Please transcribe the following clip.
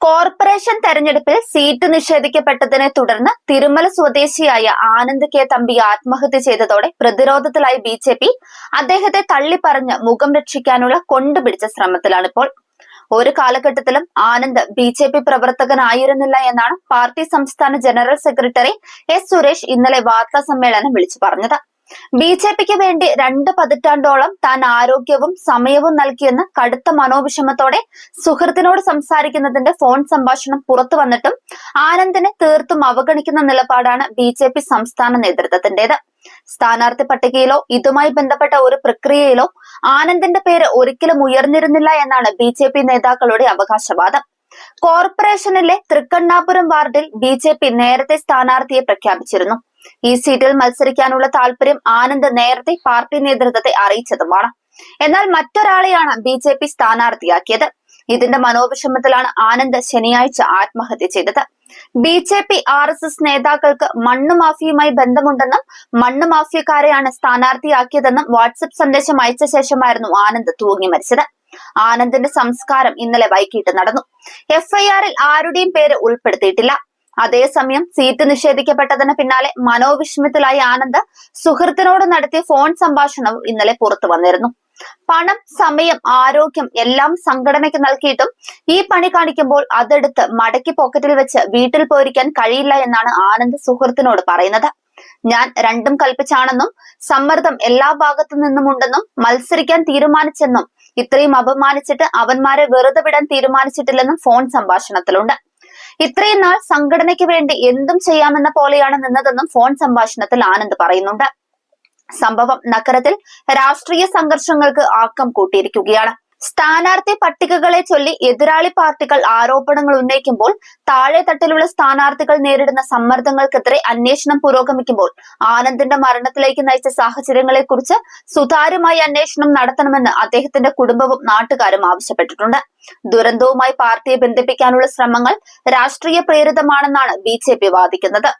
Corporation തെരഞ്ഞെടുപ്പിൽ seat നിഷേധിക്കപ്പെട്ടതിനെ തുടർന്ന് തിരുമല സ്വദേശിയായ ആനന്ദ് കെ തമ്പി ആത്മഹത്യ ചെയ്തതോടെ പ്രതിരോധത്തിലായി ബി ജെ പി അദ്ദേഹത്തെ തള്ളിപ്പറഞ്ഞ് മുഖം രക്ഷിക്കാനുള്ള കൊണ്ടുപിടിച്ച ശ്രമത്തിലാണിപ്പോൾ. ഒരു കാലഘട്ടത്തിലും ആനന്ദ് ബി ജെ പി പ്രവർത്തകനായിരുന്നില്ല എന്നാണ് പാർട്ടി സംസ്ഥാന ജനറൽ സെക്രട്ടറി എസ് സുരേഷ് ഇന്നലെ വാർത്താ സമ്മേളനം വിളിച്ചു പറഞ്ഞത്. ബി ജെ പിക്ക് വേണ്ടി രണ്ട് പതിറ്റാണ്ടോളം താൻ ആരോഗ്യവും സമയവും നൽകിയെന്ന് കടുത്ത മനോവിഷമത്തോടെ സുഹൃത്തിനോട് സംസാരിക്കുന്നതിന്റെ ഫോൺ സംഭാഷണം പുറത്തു വന്നിട്ടും ആനന്ദിനെ തീർത്തും അവഗണിക്കുന്ന നിലപാടാണ് ബി ജെ പി സംസ്ഥാന നേതൃത്വത്തിന്റേത്. സ്ഥാനാർത്ഥി പട്ടികയിലോ ഇതുമായി ബന്ധപ്പെട്ട ഒരു പ്രക്രിയയിലോ ആനന്ദിന്റെ പേര് ഒരിക്കലും ഉയർന്നിരുന്നില്ല എന്നാണ് ബി നേതാക്കളുടെ അവകാശവാദം. കോർപ്പറേഷനിലെ തൃക്കണ്ണാപുരം വാർഡിൽ ബി ജെ പി നേരത്തെ സ്ഥാനാർത്ഥിയെ പ്രഖ്യാപിച്ചിരുന്നു. ഈ സീറ്റിൽ മത്സരിക്കാനുള്ള താല്പര്യം ആനന്ദ് നേരത്തെ പാർട്ടി നേതൃത്വത്തെ അറിയിച്ചതുമാണ്. എന്നാൽ മറ്റൊരാളെയാണ് ബി ജെ പി സ്ഥാനാർത്ഥിയാക്കിയത്. ഇതിന്റെ മനോവിഷമത്തിലാണ് ആനന്ദ് ശനിയാഴ്ച ആത്മഹത്യ ചെയ്തത്. B J P R S S നേതാക്കൾക്ക് മണ്ണ് മാഫിയുമായി ബന്ധമുണ്ടെന്നും മണ്ണ് മാഫിയക്കാരെയാണ് സ്ഥാനാർത്ഥിയാക്കിയതെന്നും വാട്സപ്പ് സന്ദേശം അയച്ച ശേഷമായിരുന്നു ആനന്ദ് തൂങ്ങി മരിച്ചത്. ആനന്ദിന്റെ സംസ്കാരം ഇന്നലെ വൈകിട്ട് നടന്നു. എഫ്ഐആറിൽ ആരുടെയും പേര് ഉൾപ്പെടുത്തിയിട്ടില്ല. അതേസമയം സീറ്റ് നിഷേധിക്കപ്പെട്ടതിന് പിന്നാലെ മനോവിഷമത്തിലായി ആനന്ദ് സുഹൃത്തിനോട് നടത്തിയ ഫോൺ സംഭാഷണവും ഇന്നലെ പുറത്തു വന്നിരുന്നു. പണം സമയം ആരോഗ്യം എല്ലാം സംഘടനയ്ക്ക് നൽകിയിട്ടും ഈ പണി കാണിക്കുമ്പോൾ അതെടുത്ത് മടക്കി പോക്കറ്റിൽ വെച്ച് വീട്ടിൽ പോയിരിക്കാൻ കഴിയില്ല എന്നാണ് ആനന്ദ് സുഹൃത്തിനോട് പറയുന്നത്. ഞാൻ രണ്ടും കൽപ്പിച്ചാണെന്നും സമ്മർദ്ദം എല്ലാ ഭാഗത്തു നിന്നുമുണ്ടെന്നും മത്സരിക്കാൻ തീരുമാനിച്ചെന്നും ഇത്രയും അപമാനിച്ചിട്ട് അവന്മാരെ വെറുതെ വിടാൻ തീരുമാനിച്ചിട്ടില്ലെന്നും ഫോൺ സംഭാഷണത്തിലുണ്ട്. ഇത്രയും നാൾ സംഘടനയ്ക്ക് വേണ്ടി എന്തും ചെയ്യാമെന്ന പോലെയാണ് നിന്നതെന്നും ഫോൺ സംഭാഷണത്തിൽ ആനന്ദ് പറയുന്നുണ്ട്. സംഭവം നഗരത്തിൽ രാഷ്ട്രീയ സംഘർഷങ്ങൾക്ക് ആക്കം കൂട്ടിയിരിക്കുകയാണ്. സ്ഥാനാർത്ഥി പട്ടികകളെ ചൊല്ലി എതിരാളി പാർട്ടികൾ ആരോപണങ്ങൾ ഉന്നയിക്കുമ്പോൾ താഴെ തട്ടിലുള്ള സ്ഥാനാർത്ഥികൾ നേരിടുന്ന സമ്മർദ്ദങ്ങൾക്കെതിരെ അന്വേഷണം പുരോഗമിക്കുമ്പോൾ ആനന്ദിന്റെ മരണത്തിലേക്ക് നയിച്ച സാഹചര്യങ്ങളെ കുറിച്ച് സുതാര്യമായി അന്വേഷണം നടത്തണമെന്ന് അദ്ദേഹത്തിന്റെ കുടുംബവും നാട്ടുകാരും ആവശ്യപ്പെട്ടിട്ടുണ്ട്. ദുരന്തവുമായി പാർട്ടിയെ ബന്ധിപ്പിക്കാനുള്ള ശ്രമങ്ങൾ രാഷ്ട്രീയ പ്രേരിതമാണെന്നാണ് ബി വാദിക്കുന്നത്.